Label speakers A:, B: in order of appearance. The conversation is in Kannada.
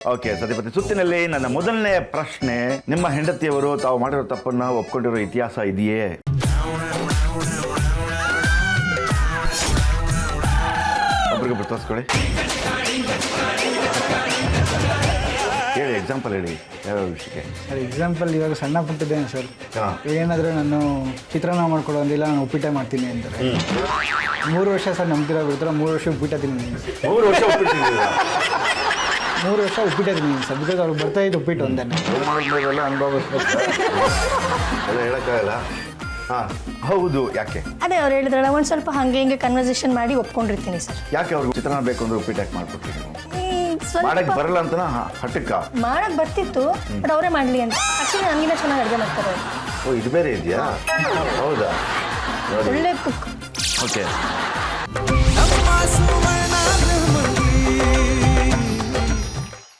A: ಓಕೆ ಸತ್ಯಪತಿ. ಸುತ್ತಿನಲ್ಲಿ ನನ್ನ ಮೊದಲನೇ ಪ್ರಶ್ನೆ ನಿಮ್ಮ ಹೆಂಡತಿಯವರು ತಾವು ಮಾಡಿರೋ ತಪ್ಪನ್ನ ಒಪ್ಕೊಂಡಿರೋ ಇತಿಹಾಸ ಇದೆಯೇ? ಒಬ್ರಿಗೆ ತೋರಿಸ್ಕೊಳ್ಳಿ ಹೇಳಿ ಎಕ್ಸಾಂಪಲ್ ಹೇಳಿ. ಯಾವ್ಯಾವ ವಿಷಯಕ್ಕೆ?
B: ಸರ್ ಎಕ್ಸಾಂಪಲ್ ಇವಾಗ ಸಣ್ಣ ಪುಟ್ಟದ್ದೇನು ಸರ್?
A: ಹಾಂ.
B: ಏನಾದರೂ ನಾನು ಚಿತ್ರಾನ್ನ ಮಾಡ್ಕೊಡೋ ಅಂದಿಲ್ಲ ನಾನು ಉಪ್ಪಿಟ್ಟೆ ಮಾಡ್ತೀನಿ ಅಂತಾರೆ. ಮೂರು ವರ್ಷ ಸರ್ ನಂಬ್ತಿರೋ ಬಿಡ್ತಾರೆ? ಮೂರು ವರ್ಷ ಉಪ್ಪಿಟ್ಟ ತಿಂದಿದ್ದೀನಿ
A: ಮೂರು ವರ್ಷ ಒಪ್ಪಿಟ್ಟಿದ್ದೀರಾ
B: ಮೂರು ವರ್ಷ ಉಪ್ಪಿಟ್ಟು ನೀನು ಸರ್ ಬಿಕಾಸ್ ಅವ್ರಿಗೆ ಬರ್ತಾ ಇದ್ದು ಉಪ್ಪಿಟ್ಟು ಒಂದೇ
A: ಎಲ್ಲ ಅನುಭವಿಸ್ಬೇಕು ಎಲ್ಲ ಹೇಳಕ್ಕಾಗಲ್ಲ. ಹಾಂ ಹೌದು ಯಾಕೆ?
C: ಅದೇ ಅವ್ರು ಹೇಳಿದ್ರಲ್ಲ ಒಂದು ಸ್ವಲ್ಪ ಹಾಗೆ ಹಿಂಗೆ ಕನ್ವರ್ಸೇಷನ್ ಮಾಡಿ ಒಪ್ಕೊಂಡಿರ್ತೀನಿ ಸರ್.
A: ಯಾಕೆ ಅವ್ರಿಗೆ ಚಿತ್ರಾನ್ನ ಬೇಕು ಅಂದ್ರೆ ಉಪ್ಪಿಟ್ಟು ಯಾಕೆ
C: ಈ
A: ಮಾಡಕ್ ಬರಲ್ಲ ಅಂತನಾ? ಹಟ್ಟಕ್ಕ
C: ಮಾಡಕ್ ಬರ್ತಿತ್ತು ಬಟ್ ಅವರೇ ಮಾಡ್ಲಿ ಅಂತ. ಆಕ್ಚುಲಿ ನನಗಿನ್ನ ಚೆನ್ನಾಗಿ ಅಡುಗೆ ಮಾಡ್ತಾರೆ
A: ಓ ಇದು ಬೇರೆ ಇದೆಯಾ? ಹೌದಾ?
C: ಒಳ್ಳೆ ಕುಕ್
A: ಓಕೆ